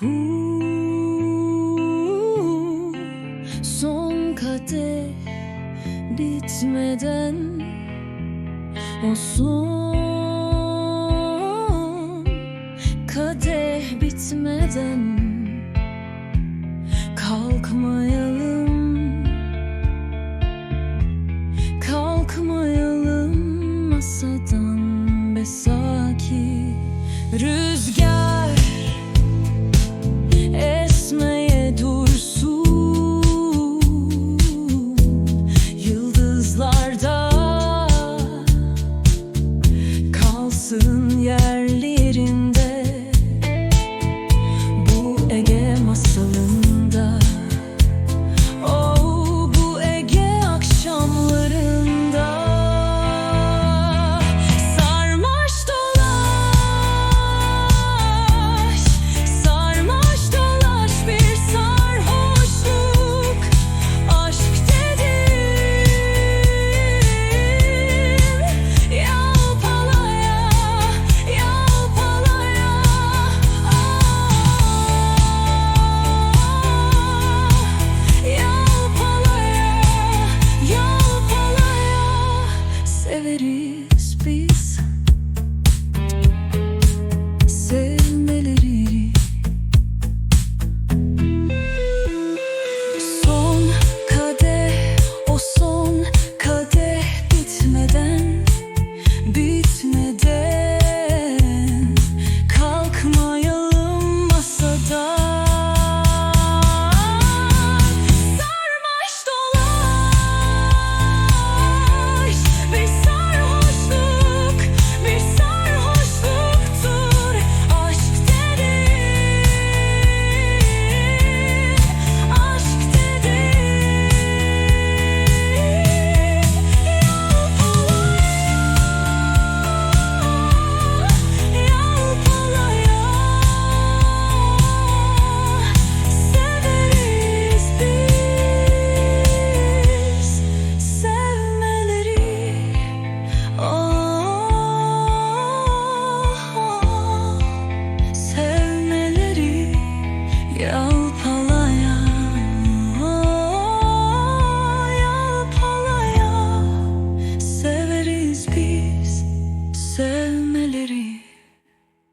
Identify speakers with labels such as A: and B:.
A: Huu, son kadeh bitmeden o son kadeh bitmeden kalkmayalım kalkmayalım masadan besaki rüzgar it is.